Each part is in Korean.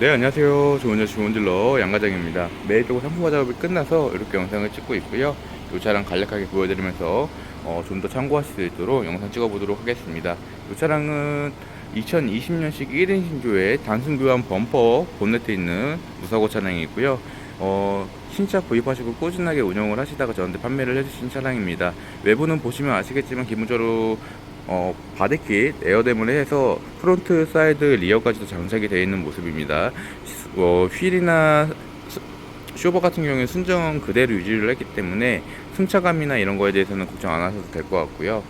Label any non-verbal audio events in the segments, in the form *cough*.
네 안녕하세요. 좋은 여자 좋은 딜러 양과장입니다. 매일 또 상품화 작업이 끝나서 이렇게 영상을 찍고 있고요. 이 차량 간략하게 보여드리면서 어, 좀 더 참고하실 수 있도록 영상 찍어보도록 하겠습니다. 이 차량은 2020년식 1인 신조의 단순 교환 범퍼 본네트 있는 무사고 차량이고요. 어, 신차 구입하시고 꾸준하게 운영을 하시다가 저한테 판매를 해주신 차량입니다. 외부는 보시면 아시겠지만 기본적으로 어, 바디킷 에어댐을 해서 프론트, 사이드, 리어까지도 장착이 되어 있는 모습입니다. 어, 휠이나 스- 쇼버 같은 경우에 순정 그대로 유지를 했기 때문에 승차감이나 이런 거에 대해서는 걱정 안 하셔도 될 것 같고요.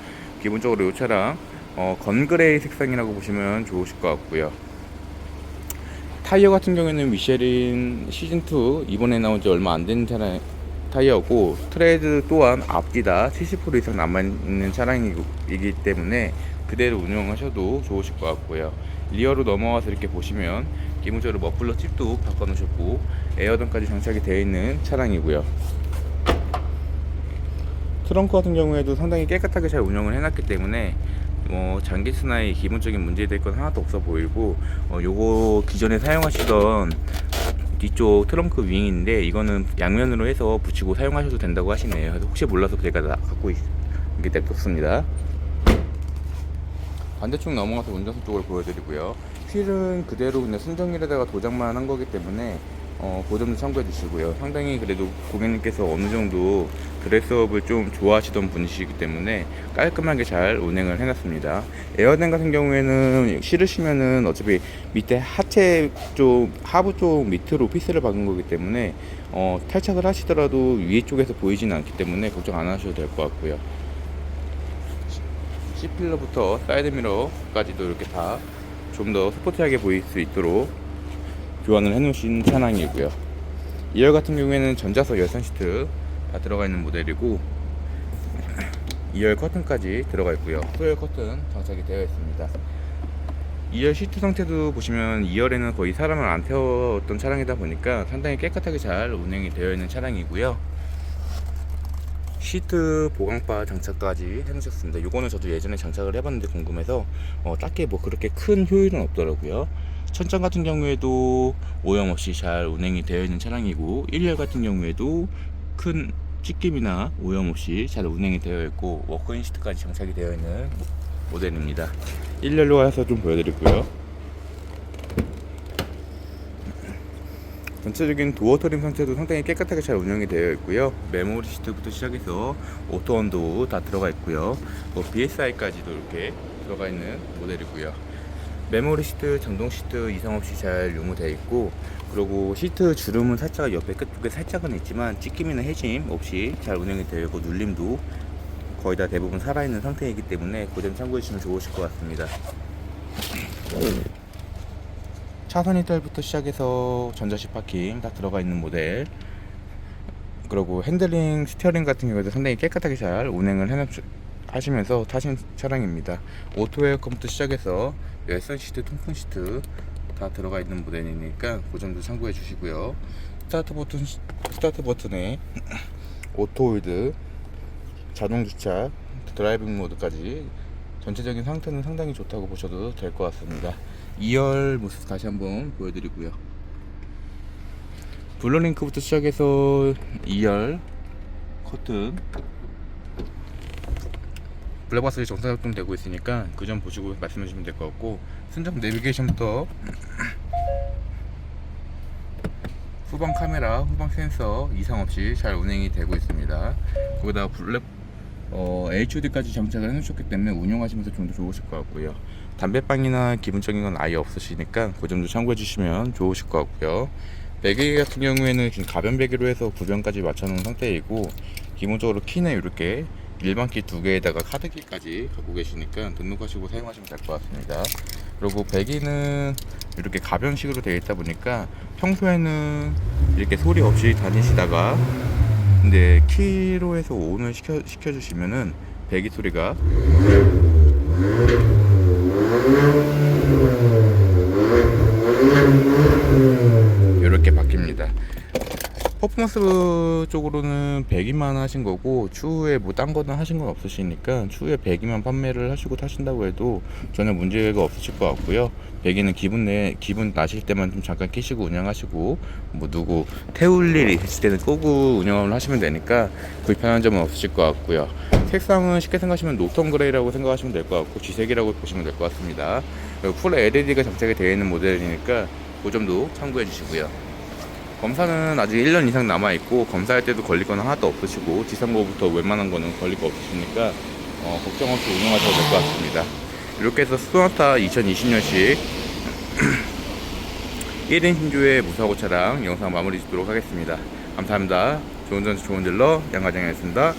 기본적으로 이 차량 어, 건그레이 색상이라고 보시면 좋으실 것 같고요. 타이어 같은 경우에는 미쉐린 시즌2 이번에 나온 지 얼마 안 된 차량 타이어고 트레드 또한 앞뒤 다70% 이상 남아있는 차량이기 때문에 그대로 운영하셔도 좋으실 것 같고요. 리어로 넘어와서 이렇게 보시면 기본적으로 머플러 칩도 바꿔놓으셨고 에어던까지 장착이 되어 있는 차량이고요. 트렁크 같은 경우에도 상당히 깨끗하게 잘 운영을 해놨기 때문에 뭐 장기 스나의 기본적인 문제될 건 하나도 없어 보이고 어, 요거 기존에 사용하시던 뒤쪽 트렁크 윙인데 이거는 양면으로 해서 붙이고 사용하셔도 된다고 하시네요. 혹시 몰라서 제가 다 갖고 있, 이렇게 냅뒀습니다. 반대쪽 넘어가서 운전석 쪽을 보여드리고요. 휠은 그대로 그냥 순정일에다가 도장만 한 거기 때문에 어, 그 점도 참고해 주시고요. 상당히 그래도 고객님께서 어느 정도 드레스업을 좀 좋아하시던 분이시기 때문에 깔끔하게 잘 운행을 해놨습니다. 에어덴 같은 경우에는 실으시면은 어차피 밑에 하체 쪽, 하부 쪽 밑으로 피스를 박은 거기 때문에 어, 탈착을 하시더라도 위에 쪽에서 보이지는 않기 때문에 걱정 안 하셔도 될 것 같고요. C필러부터 사이드미러까지도 이렇게 다 좀 더 스포티하게 보일 수 있도록 교환을 해놓으신 차량이고요. 2열 같은 경우에는 전자석 열선 시트 다 들어가 있는 모델이고 2열 커튼까지 들어가 있고요. 소열 커튼 장착이 되어 있습니다. 2열 시트 상태도 보시면 2열에는 거의 사람을 안 태웠던 차량이다 보니까 상당히 깨끗하게 잘 운행이 되어 있는 차량이고요. 시트 보강바 장착까지 해놓으셨습니다. 이거는 저도 예전에 장착을 해봤는데 궁금해서 어, 딱히 뭐 그렇게 큰 효율은 없더라고요. 천장 같은 경우에도 오염 없이 잘 운행이 되어 있는 차량이고 1열 같은 경우에도 큰 찢김이나 오염 없이 잘 운행이 되어 있고 워크인 시트까지 장착이 되어 있는 모델입니다. 1열로 와서 좀 보여드리고요. 전체적인 도어 트림 상태도 상당히 깨끗하게 잘 운영이 되어 있고요. 메모리 시트부터 시작해서 오토 온도 다 들어가 있고요. 뭐 BSI까지도 이렇게 들어가 있는 모델이고요. 메모리 시트, 전동 시트 이상 없이 잘 유무되어 있고 그리고 시트 주름은 살짝 옆에 끝쪽에 살짝은 있지만 찢김이나 해짐 없이 잘 운영이 되어 있고 눌림도 거의 다 대부분 살아있는 상태이기 때문에 그점 참고해 주시면 좋으실 것 같습니다. 차선 이탈부터 시작해서 전자식 파킹 다 들어가 있는 모델 그리고 핸들링 스티어링 같은 경우에도 상당히 깨끗하게 잘 운행을 해 하시면서 타신 차량입니다 오토 에어컨부터 시작해서 열선 시트 통풍 시트 다 들어가 있는 모델이니까 그 점도 참고해 주시고요 스타트 버튼 스타트 버튼에 *clears throat* 오토 홀드 자동 주차 드라이빙 모드까지 전체적인 상태는 상당히 좋다고 보셔도 될 것 같습니다. 2열 모습 다시 한번 보여드리고요. 블러링크부터 시작해서 2열 커튼 블랙박스에 정상 작동 되고 있으니까 그 점 보시고 말씀해 주시면 될 것 같고 순정 내비게이션부터 후방 카메라, 후방 센서 이상 없이 잘 운행이 되고 있습니다. 거기다 블랙 어, HUD까지 장착을 해놓으셨기 때문에 운영하시면서 좀 더 좋으실 것 같고요. 담배빵이나 기본적인 건 아예 없으시니까 그 점도 참고해 주시면 좋으실 것 같고요. 베개 같은 경우에는 지금 가변 베개로 해서 구변까지 맞춰놓은 상태이고 기본적으로 키는 이렇게 일반 키 두 개에다가 카드키까지 갖고 계시니까 등록하시고 사용하시면 될 것 같습니다. 그리고 배기는 이렇게 가변식으로 되어 있다 보니까 평소에는 이렇게 소리 없이 다니시다가 근데 키로 해서 온을 시켜, 시켜주시면은 배기 소리가 이렇게 바뀝니다. 퍼프 크리스마스 쪽으로는 100이만 하신 거고 추후에 뭐 딴 거는 하신 건 없으시니까 추후에 100이만 판매를 하시고 타신다고 해도 전혀 문제가 없으실 것 같고요. 100이는 기분 내 기분 나실 때만 좀 잠깐 끼시고 운영하시고 뭐 누구 태울 일이 있을 때는 끄고 운영을 하시면 되니까 불편한 점은 없으실 것 같고요. 색상은 쉽게 생각하시면 노턴 그레이라고 생각하시면 될 것 같고 쥐색이라고 보시면 될 것 같습니다. 풀 LED가 장착이 되어 있는 모델이니까 그 점도 참고해 주시고요. 검사는 아직 1년 이상 남아있고 검사할 때도 걸릴 건 하나도 없으시고 지상고부터 웬만한 거는 걸릴 거 없으시니까 어, 걱정 없이 운영하셔도 될 것 같습니다. 이렇게 해서 소나타 2020년식 1인 신조의 무사고 차량 영상 마무리 짓도록 하겠습니다. 감사합니다. 좋은 전수 좋은 딜러 양가장이었습니다.